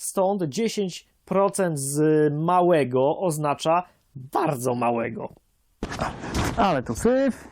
Stąd 10% z małego oznacza bardzo małego. Ale tu syf.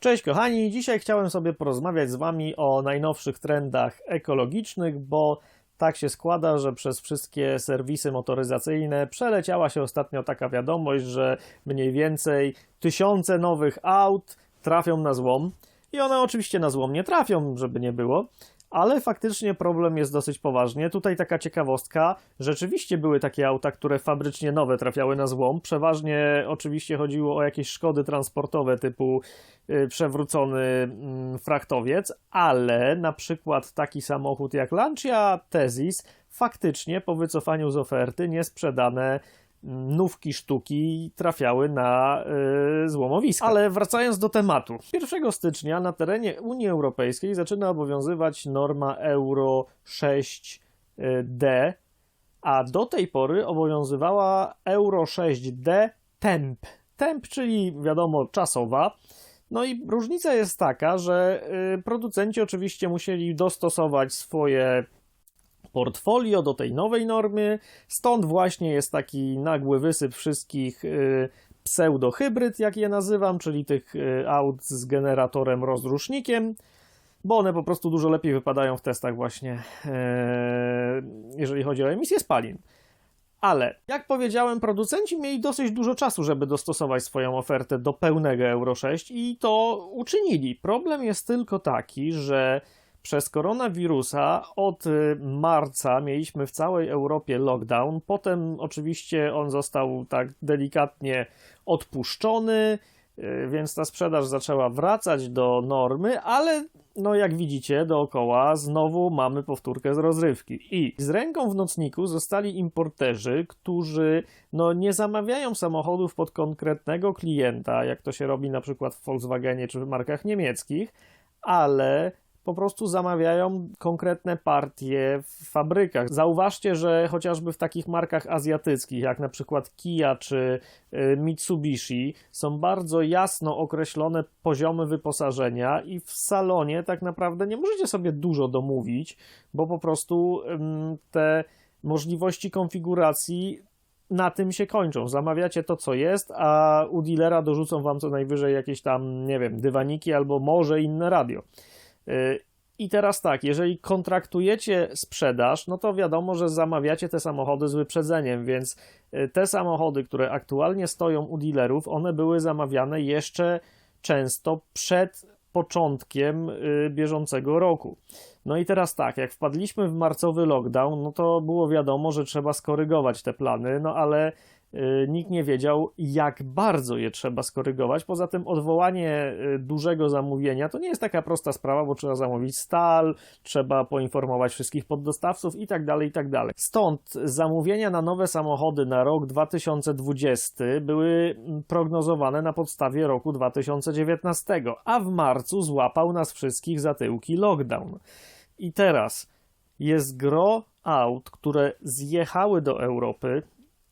Cześć kochani, dzisiaj chciałem sobie porozmawiać z Wami o najnowszych trendach ekologicznych, bo tak się składa, że przez wszystkie serwisy motoryzacyjne przeleciała się ostatnio taka wiadomość, że mniej więcej tysiące nowych aut trafią na złom. I one oczywiście na złom nie trafią, żeby nie było, ale faktycznie problem jest dosyć poważnie. Tutaj taka ciekawostka, rzeczywiście były takie auta, które fabrycznie nowe trafiały na złom. Przeważnie oczywiście chodziło o jakieś szkody transportowe typu y, przewrócony mm, frachtowiec, ale na przykład taki samochód jak Lancia Tezis faktycznie po wycofaniu z oferty niesprzedane mm, nówki sztuki trafiały na y, złomowiska. Ale wracając do tematu. 1 stycznia na terenie Unii Europejskiej zaczyna obowiązywać norma Euro 6D, a do tej pory obowiązywała Euro 6D temp. Temp, czyli wiadomo czasowa. No i różnica jest taka, że y, producenci oczywiście musieli dostosować swoje portfolio do tej nowej normy. Stąd właśnie jest taki nagły wysyp wszystkich y, pseudohybryd, jak je nazywam, czyli tych y, aut z generatorem rozrusznikiem, bo one po prostu dużo lepiej wypadają w testach właśnie, e, jeżeli chodzi o emisję spalin. Ale, jak powiedziałem, producenci mieli dosyć dużo czasu, żeby dostosować swoją ofertę do pełnego Euro 6 i to uczynili. Problem jest tylko taki, że przez koronawirusa od y, marca mieliśmy w całej Europie lockdown. Potem oczywiście on został tak delikatnie odpuszczony, y, więc ta sprzedaż zaczęła wracać do normy, ale no jak widzicie dookoła znowu mamy powtórkę z rozrywki. I z ręką w nocniku zostali importerzy, którzy no nie zamawiają samochodów pod konkretnego klienta, jak to się robi na przykład w Volkswagenie czy w markach niemieckich, ale po prostu zamawiają konkretne partie w fabrykach. Zauważcie, że chociażby w takich markach azjatyckich, jak na przykład Kia czy y, Mitsubishi, są bardzo jasno określone poziomy wyposażenia i w salonie tak naprawdę nie możecie sobie dużo domówić, bo po prostu te możliwości konfiguracji na tym się kończą. Zamawiacie to, co jest, a u dealera dorzucą wam co najwyżej jakieś tam, nie wiem, dywaniki albo może inne radio. I teraz tak, jeżeli kontraktujecie sprzedaż, no to wiadomo, że zamawiacie te samochody z wyprzedzeniem, więc y, te samochody, które aktualnie stoją u dealerów, one były zamawiane jeszcze często przed początkiem y, bieżącego roku. No i teraz tak, jak wpadliśmy w marcowy lockdown, no to było wiadomo, że trzeba skorygować te plany, no ale y, nikt nie wiedział, jak bardzo je trzeba skorygować. Poza tym odwołanie y, dużego zamówienia to nie jest taka prosta sprawa, bo trzeba zamówić stal, trzeba poinformować wszystkich poddostawców i tak dalej, i tak dalej. Stąd zamówienia na nowe samochody na rok 2020 były mm, prognozowane na podstawie roku 2019, a w marcu złapał nas wszystkich za tyłki lockdown. I teraz jest gro aut, które zjechały do Europy,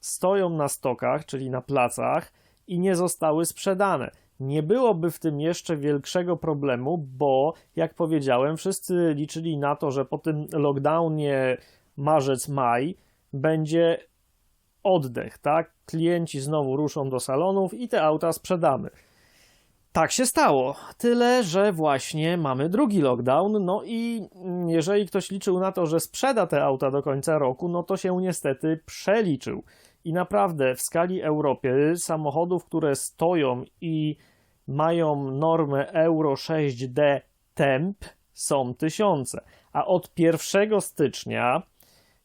stoją na stokach, czyli na placach i nie zostały sprzedane. Nie byłoby w tym jeszcze większego problemu, bo jak powiedziałem, wszyscy liczyli na to, że po tym lockdownie marzec-maj będzie oddech, tak? Klienci znowu ruszą do salonów i te auta sprzedamy. Tak się stało. Tyle, że właśnie mamy drugi lockdown. No i jeżeli ktoś liczył na to, że sprzeda te auta do końca roku, no to się niestety przeliczył. I naprawdę w skali Europy samochodów, które stoją i mają normę Euro 6D temp są tysiące, a od 1 stycznia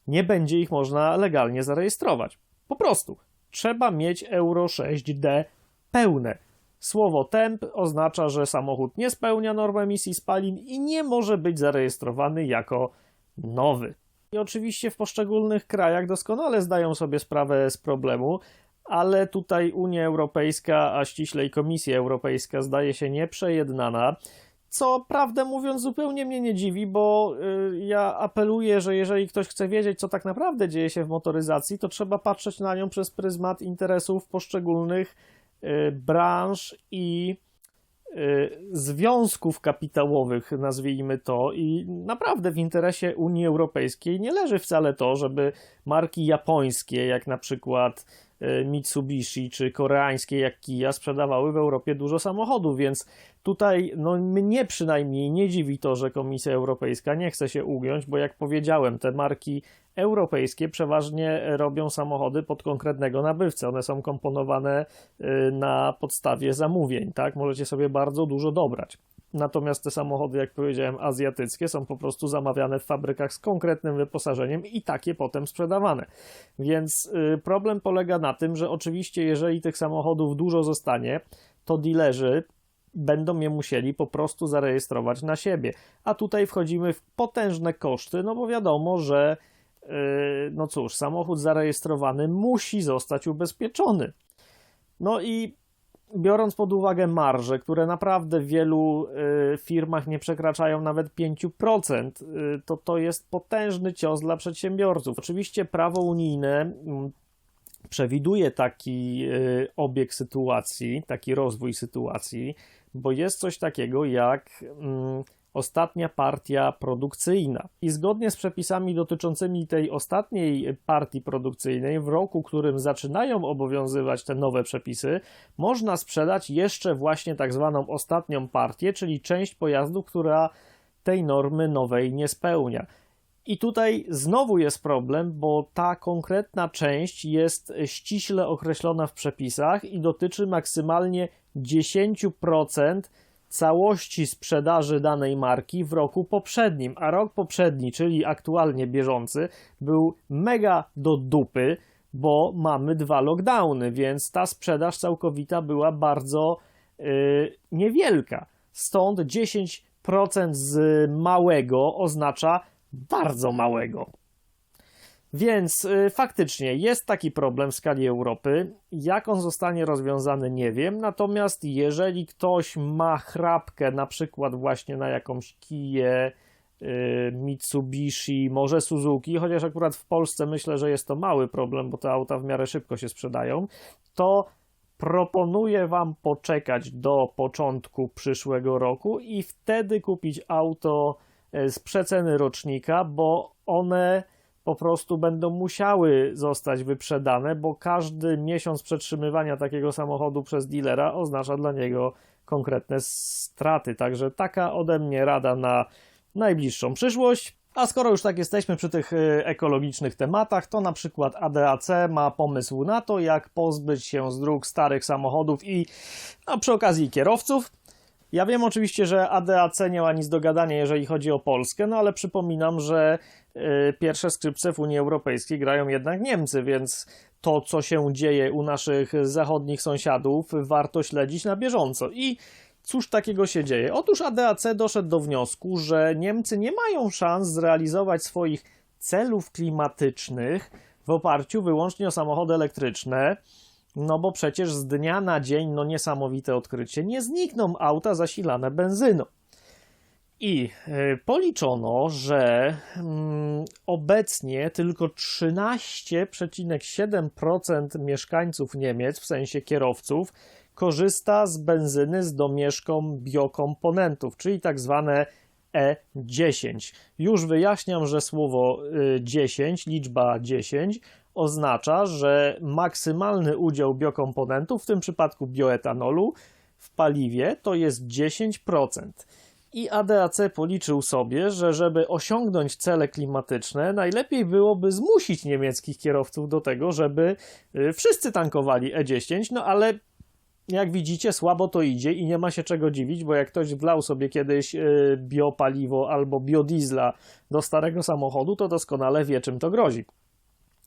nie będzie ich można legalnie zarejestrować. Po prostu trzeba mieć Euro 6D pełne. Słowo temp oznacza, że samochód nie spełnia norm emisji spalin i nie może być zarejestrowany jako nowy. I oczywiście w poszczególnych krajach doskonale zdają sobie sprawę z problemu, ale tutaj Unia Europejska, a ściślej Komisja Europejska zdaje się nieprzejednana. Co prawdę mówiąc, zupełnie mnie nie dziwi, bo y, ja apeluję, że jeżeli ktoś chce wiedzieć, co tak naprawdę dzieje się w motoryzacji, to trzeba patrzeć na nią przez pryzmat interesów poszczególnych y, branż i związków kapitałowych, nazwijmy to, i naprawdę w interesie Unii Europejskiej nie leży wcale to, żeby marki japońskie, jak na przykład y, Mitsubishi, czy koreańskie, jak Kia, sprzedawały w Europie dużo samochodów, więc tutaj no, mnie przynajmniej nie dziwi to, że Komisja Europejska nie chce się ugiąć, bo jak powiedziałem, te marki europejskie przeważnie robią samochody pod konkretnego nabywcę. One są komponowane y, na podstawie zamówień, tak? Możecie sobie bardzo dużo dobrać. Natomiast te samochody, jak powiedziałem, azjatyckie są po prostu zamawiane w fabrykach z konkretnym wyposażeniem i takie potem sprzedawane. Więc y, problem polega na tym, że oczywiście, jeżeli tych samochodów dużo zostanie, to dealerzy będą je musieli po prostu zarejestrować na siebie. A tutaj wchodzimy w potężne koszty, no bo wiadomo, że yy, no cóż, samochód zarejestrowany musi zostać ubezpieczony. No i biorąc pod uwagę marże, które naprawdę w wielu y, firmach nie przekraczają nawet 5%, y, to to jest potężny cios dla przedsiębiorców. Oczywiście prawo unijne mm, przewiduje taki y, obieg sytuacji, taki rozwój sytuacji, bo jest coś takiego jak mm, ostatnia partia produkcyjna. I zgodnie z przepisami dotyczącymi tej ostatniej partii produkcyjnej, w roku, którym zaczynają obowiązywać te nowe przepisy, można sprzedać jeszcze właśnie tak zwaną ostatnią partię, czyli część pojazdu, która tej normy nowej nie spełnia. I tutaj znowu jest problem, bo ta konkretna część jest ściśle określona w przepisach i dotyczy maksymalnie 10% całości sprzedaży danej marki w roku poprzednim, a rok poprzedni, czyli aktualnie bieżący, był mega do dupy, bo mamy dwa lockdowny, więc ta sprzedaż całkowita była bardzo yy, niewielka. Stąd 10% z małego oznacza bardzo małego. Więc y, faktycznie jest taki problem w skali Europy. Jak on zostanie rozwiązany, nie wiem. Natomiast jeżeli ktoś ma chrapkę, na przykład właśnie na jakąś Kiję, y, Mitsubishi, może Suzuki, chociaż akurat w Polsce myślę, że jest to mały problem, bo te auta w miarę szybko się sprzedają, to proponuję Wam poczekać do początku przyszłego roku i wtedy kupić auto y, z przeceny rocznika, bo one po prostu będą musiały zostać wyprzedane, bo każdy miesiąc przetrzymywania takiego samochodu przez dealera oznacza dla niego konkretne straty. Także taka ode mnie rada na najbliższą przyszłość. A skoro już tak jesteśmy przy tych y, ekologicznych tematach, to na przykład ADAC ma pomysł na to, jak pozbyć się z dróg starych samochodów i no, przy okazji kierowców. Ja wiem oczywiście, że ADAC nie ma nic do gadania, jeżeli chodzi o Polskę, no ale przypominam, że y, pierwsze skrzypce w Unii Europejskiej grają jednak Niemcy, więc to, co się dzieje u naszych zachodnich sąsiadów, warto śledzić na bieżąco. I cóż takiego się dzieje? Otóż ADAC doszedł do wniosku, że Niemcy nie mają szans zrealizować swoich celów klimatycznych w oparciu wyłącznie o samochody elektryczne. No bo przecież z dnia na dzień, no niesamowite odkrycie, nie znikną auta zasilane benzyną. I y, policzono, że mm, obecnie tylko 13,7% mieszkańców Niemiec, w sensie kierowców, korzysta z benzyny z domieszką biokomponentów, czyli tak zwane E10. Już wyjaśniam, że słowo y, 10, liczba 10, oznacza, że maksymalny udział biokomponentów, w tym przypadku bioetanolu, w paliwie to jest 10%. I ADAC policzył sobie, że żeby osiągnąć cele klimatyczne, najlepiej byłoby zmusić niemieckich kierowców do tego, żeby y, wszyscy tankowali E10, no ale jak widzicie, słabo to idzie i nie ma się czego dziwić, bo jak ktoś wlał sobie kiedyś y, biopaliwo albo biodiesla do starego samochodu, to doskonale wie, czym to grozi.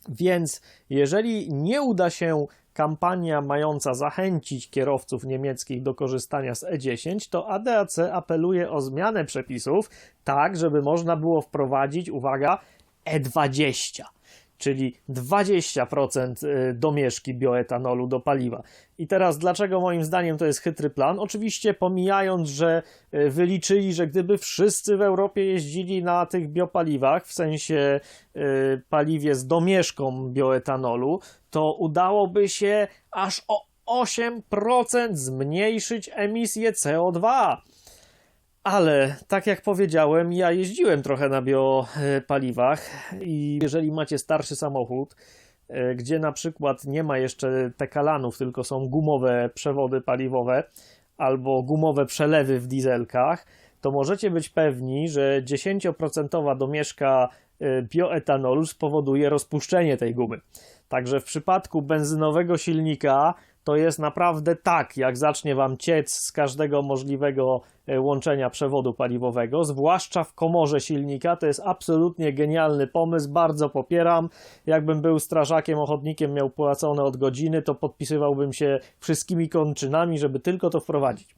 Więc jeżeli nie uda się kampania mająca zachęcić kierowców niemieckich do korzystania z E10, to ADAC apeluje o zmianę przepisów, tak żeby można było wprowadzić, uwaga, E20 czyli 20% y, domieszki bioetanolu do paliwa. I teraz dlaczego moim zdaniem to jest chytry plan? Oczywiście pomijając, że y, wyliczyli, że gdyby wszyscy w Europie jeździli na tych biopaliwach, w sensie y, paliwie z domieszką bioetanolu, to udałoby się aż o 8% zmniejszyć emisję CO2. Ale tak jak powiedziałem, ja jeździłem trochę na biopaliwach i jeżeli macie starszy samochód, e, gdzie na przykład nie ma jeszcze tekalanów, tylko są gumowe przewody paliwowe albo gumowe przelewy w dieselkach, to możecie być pewni, że 10% domieszka e, bioetanolu spowoduje rozpuszczenie tej gumy. Także w przypadku benzynowego silnika to jest naprawdę tak, jak zacznie wam ciec z każdego możliwego e, łączenia przewodu paliwowego, zwłaszcza w komorze silnika. To jest absolutnie genialny pomysł, bardzo popieram. Jakbym był strażakiem, ochotnikiem, miał płacone od godziny, to podpisywałbym się wszystkimi kończynami, żeby tylko to wprowadzić.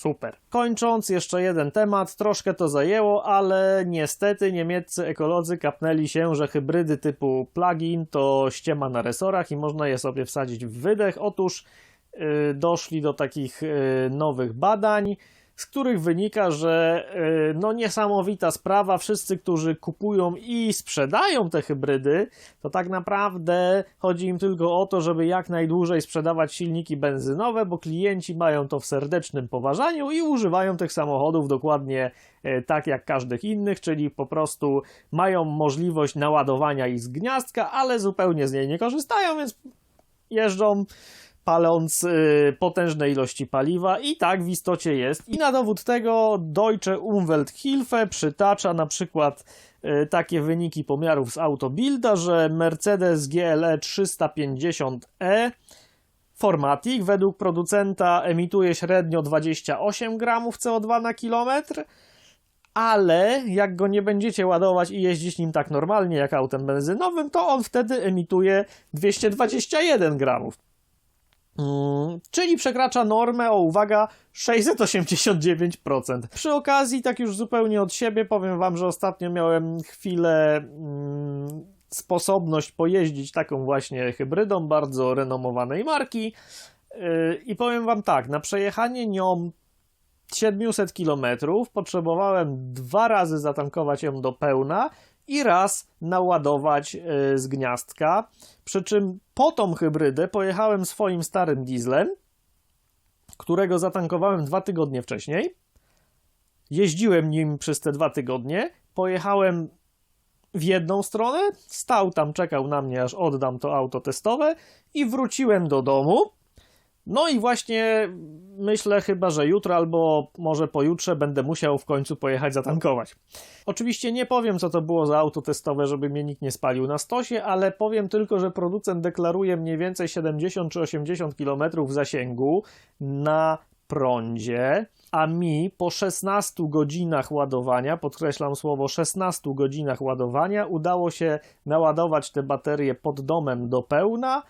Super. Kończąc, jeszcze jeden temat. Troszkę to zajęło, ale niestety niemieccy ekolodzy kapnęli się, że hybrydy typu plug-in to ściema na resorach i można je sobie wsadzić w wydech. Otóż yy, doszli do takich yy, nowych badań, z których wynika, że yy, no niesamowita sprawa. Wszyscy, którzy kupują i sprzedają te hybrydy, to tak naprawdę chodzi im tylko o to, żeby jak najdłużej sprzedawać silniki benzynowe, bo klienci mają to w serdecznym poważaniu i używają tych samochodów dokładnie e, tak jak każdych innych, czyli po prostu mają możliwość naładowania ich z gniazdka, ale zupełnie z niej nie korzystają, więc jeżdżą paląc y, potężne ilości paliwa i tak w istocie jest. I na dowód tego Deutsche Umwelthilfe przytacza na przykład y, takie wyniki pomiarów z Autobilda, że Mercedes GLE 350e Formatic według producenta emituje średnio 28 gramów CO2 na kilometr, ale jak go nie będziecie ładować i jeździć nim tak normalnie jak autem benzynowym, to on wtedy emituje 221 gramów. Mm, czyli przekracza normę, o uwaga, 689%. Przy okazji, tak już zupełnie od siebie, powiem Wam, że ostatnio miałem chwilę mm, sposobność pojeździć taką właśnie hybrydą bardzo renomowanej marki. Yy, I powiem Wam tak, na przejechanie nią 700 km potrzebowałem dwa razy zatankować ją do pełna i raz naładować yy, z gniazdka. Przy czym po tą hybrydę pojechałem swoim starym dieslem, którego zatankowałem dwa tygodnie wcześniej. Jeździłem nim przez te dwa tygodnie. Pojechałem w jedną stronę, stał tam, czekał na mnie, aż oddam to auto testowe i wróciłem do domu. No i właśnie myślę chyba, że jutro albo może pojutrze będę musiał w końcu pojechać zatankować. Oczywiście nie powiem, co to było za auto testowe, żeby mnie nikt nie spalił na stosie, ale powiem tylko, że producent deklaruje mniej więcej 70 czy 80 km zasięgu na prądzie, a mi po 16 godzinach ładowania, podkreślam słowo 16 godzinach ładowania, udało się naładować te baterie pod domem do pełna,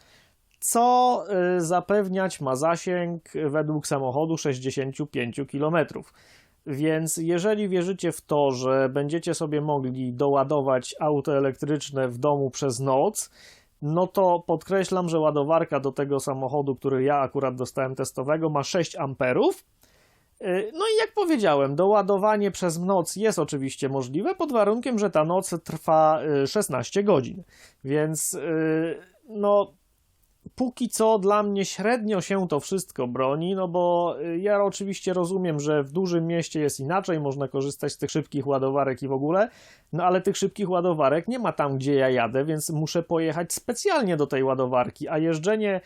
co y, zapewniać ma zasięg według samochodu 65 km. Więc jeżeli wierzycie w to, że będziecie sobie mogli doładować auto elektryczne w domu przez noc, no to podkreślam, że ładowarka do tego samochodu, który ja akurat dostałem testowego, ma 6 amperów. Y, No i jak powiedziałem, doładowanie przez noc jest oczywiście możliwe, pod warunkiem, że ta noc trwa y, 16 godzin. Więc y, no póki co dla mnie średnio się to wszystko broni, no bo y, ja oczywiście rozumiem, że w dużym mieście jest inaczej, można korzystać z tych szybkich ładowarek i w ogóle, no ale tych szybkich ładowarek nie ma tam, gdzie ja jadę, więc muszę pojechać specjalnie do tej ładowarki, a jeżdżenie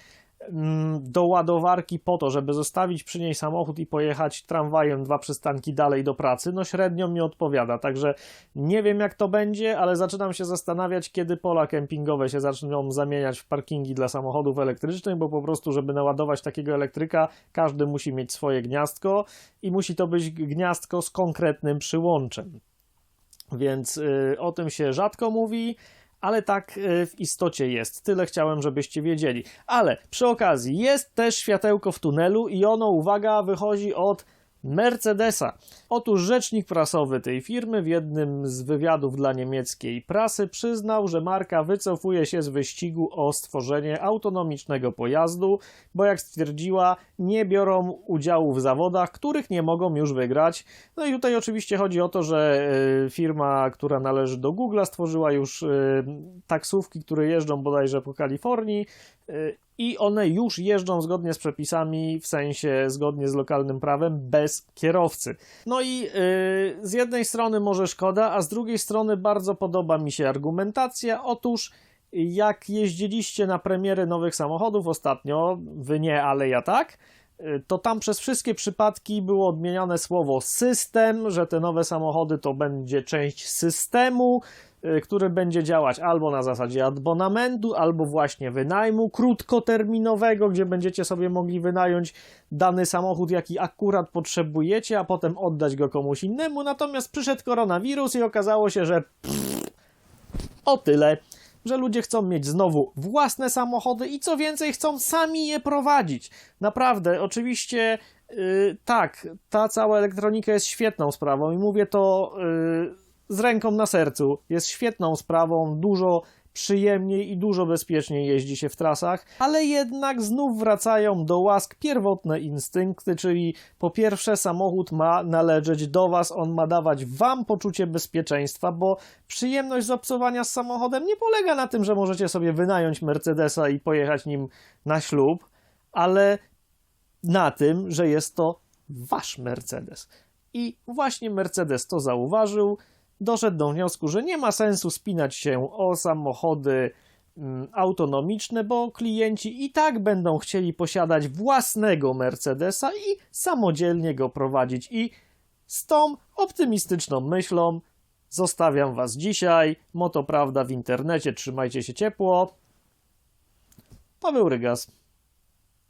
do ładowarki po to, żeby zostawić przy niej samochód i pojechać tramwajem dwa przystanki dalej do pracy, no średnio mi odpowiada. Także nie wiem jak to będzie, ale zaczynam się zastanawiać, kiedy pola kempingowe się zaczną zamieniać w parkingi dla samochodów elektrycznych, bo po prostu, żeby naładować takiego elektryka, każdy musi mieć swoje gniazdko i musi to być gniazdko z konkretnym przyłączem. Więc y, o tym się rzadko mówi, ale tak y, w istocie jest. Tyle chciałem, żebyście wiedzieli. Ale przy okazji jest też światełko w tunelu i ono, uwaga, wychodzi od Mercedesa. Otóż rzecznik prasowy tej firmy w jednym z wywiadów dla niemieckiej prasy przyznał, że marka wycofuje się z wyścigu o stworzenie autonomicznego pojazdu, bo jak stwierdziła, nie biorą udziału w zawodach, których nie mogą już wygrać. No i tutaj oczywiście chodzi o to, że y, firma, która należy do Google'a, stworzyła już y, taksówki, które jeżdżą bodajże po Kalifornii. I one już jeżdżą zgodnie z przepisami, w sensie zgodnie z lokalnym prawem, bez kierowcy. No i yy, z jednej strony może szkoda, a z drugiej strony bardzo podoba mi się argumentacja. Otóż jak jeździliście na premiery nowych samochodów ostatnio, wy nie, ale ja tak, y, to tam przez wszystkie przypadki było odmieniane słowo system, że te nowe samochody to będzie część systemu, który będzie działać albo na zasadzie abonamentu, albo właśnie wynajmu krótkoterminowego, gdzie będziecie sobie mogli wynająć dany samochód, jaki akurat potrzebujecie, a potem oddać go komuś innemu. Natomiast przyszedł koronawirus i okazało się, że o tyle, że ludzie chcą mieć znowu własne samochody i co więcej, chcą sami je prowadzić. Naprawdę, oczywiście, yy, tak, ta cała elektronika jest świetną sprawą i mówię to yy, z ręką na sercu. Jest świetną sprawą, dużo przyjemniej i dużo bezpieczniej jeździ się w trasach, ale jednak znów wracają do łask pierwotne instynkty, czyli po pierwsze samochód ma należeć do was, on ma dawać wam poczucie bezpieczeństwa, bo przyjemność z obcowania z samochodem nie polega na tym, że możecie sobie wynająć Mercedesa i pojechać nim na ślub, ale na tym, że jest to wasz Mercedes. I właśnie Mercedes to zauważył, doszedł do wniosku, że nie ma sensu spinać się o samochody mm, autonomiczne, bo klienci i tak będą chcieli posiadać własnego Mercedesa i samodzielnie go prowadzić. I z tą optymistyczną myślą zostawiam Was dzisiaj. Moto Prawda w internecie. Trzymajcie się ciepło. Paweł Rygas.